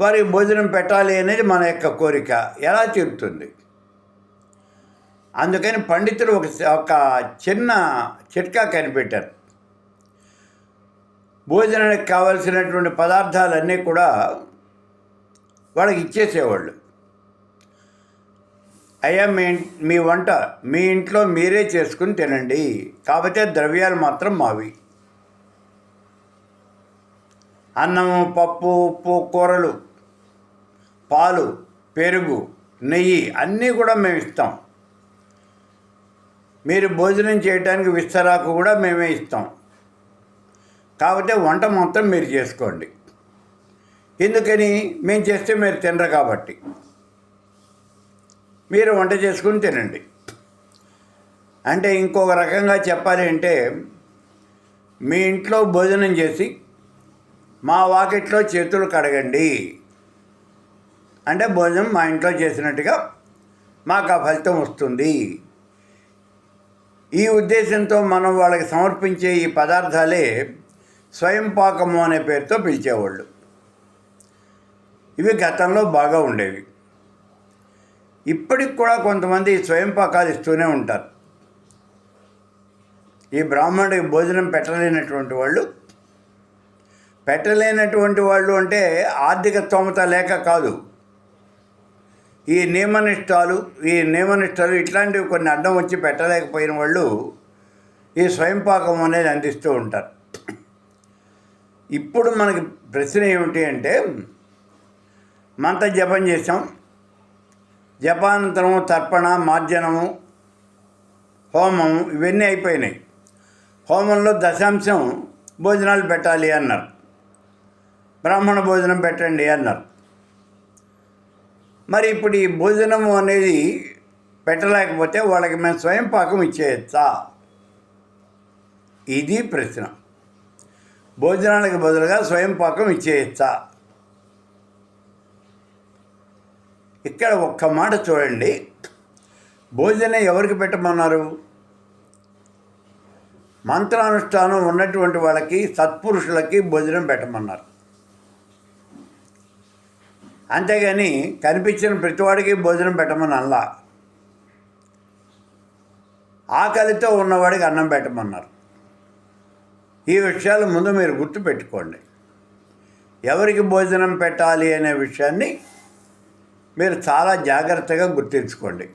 వారికి భోజనం పెట్టాలి అనేది మన యొక్క కోరిక. ఎలా తీరుతుంది అందుకని పండితులు ఒక ఒక చిన్న చిట్కా కనిపెట్టారు. భోజనానికి కావలసినటువంటి పదార్థాలన్నీ కూడా వాళ్ళకి ఇచ్చేసేవాళ్ళు. అయ్యా మీ మీ వంట మీ ఇంట్లో మీరే చేసుకుని తినండి. కాకపోతే ద్రవ్యాలు మాత్రం మావి. అన్నము పప్పు ఉప్పు కూరలు పాలు పెరుగు నెయ్యి అన్నీ కూడా మేము ఇస్తాం. మీరు భోజనం చేయడానికి విస్తరాకు కూడా మేమే ఇస్తాం. కాకపోతే వంట మొత్తం మీరు చేసుకోండి. ఎందుకని? మేము చేస్తే మీరు తినరు కాబట్టి. మీరు వంట చేసుకుని తినండి. అంటే ఇంకొక రకంగా చెప్పాలి అంటే మీ ఇంట్లో భోజనం చేసి మా వాకిట్లో చేతులు కడగండి. అంటే భోజనం మా ఇంట్లో చేసినట్టుగా మాకు ఆ ఫలితం వస్తుంది. ఈ ఉద్దేశంతో మనం వాళ్ళకి సమర్పించే ఈ పదార్థాలే స్వయం పాకము అనే పేరుతో పిలిచేవాళ్ళు. ఇవి గతంలో బాగా ఉండేవి. ఇప్పటికి కూడా కొంతమంది స్వయం పాకాలు ఇస్తూనే ఉంటారు. ఈ బ్రాహ్మణుడికి భోజనం పెట్టలేనటువంటి వాళ్ళు పెట్టలేనటువంటి వాళ్ళు అంటే ఆర్థిక స్తోమత లేక కాదు. ఈ నియమనిష్టాలు ఈ నియమనిష్టాలు ఇట్లాంటివి కొన్ని అడ్డం వచ్చి పెట్టలేకపోయిన వాళ్ళు ఈ స్వయంపాకం అనేది అందిస్తూ ఉంటారు. ఇప్పుడు మనకి ప్రశ్న ఏమిటి అంటే మంత జపం చేసాం జపానంతరము తర్పణ మార్జనము హోమము ఇవన్నీ అయిపోయినాయి. హోమంలో దశాంశం భోజనాలు పెట్టాలి అన్నారు. బ్రాహ్మణ భోజనం పెట్టండి అన్నారు. మరి ఇప్పుడు ఈ భోజనము అనేది పెట్టలేకపోతే వాళ్ళకి మేము స్వయం పాకం ఇచ్చేయచ్చా? ఇది ప్రశ్న. భోజనానికి బదులుగా స్వయం పాకం ఇచ్చేయచ్చా? ఇక్కడ ఒక్క మాట చూడండి. భోజనం ఎవరికి పెట్టమన్నారు? మంత్రానుష్ఠానం ఉన్నటువంటి వాళ్ళకి సత్పురుషులకి భోజనం పెట్టమన్నారు. అంతేగాని కనిపించిన ప్రతివాడికి భోజనం పెట్టమని అల్లా ఆకలితో ఉన్నవాడికి అన్నం పెట్టమన్నారు. ఈ విషయాలు ముందు మీరు గుర్తుపెట్టుకోండి ఎవరికి భోజనం పెట్టాలి అనే విషయాన్ని మీరు చాలా జాగ్రత్తగా గుర్తుంచుకోండి.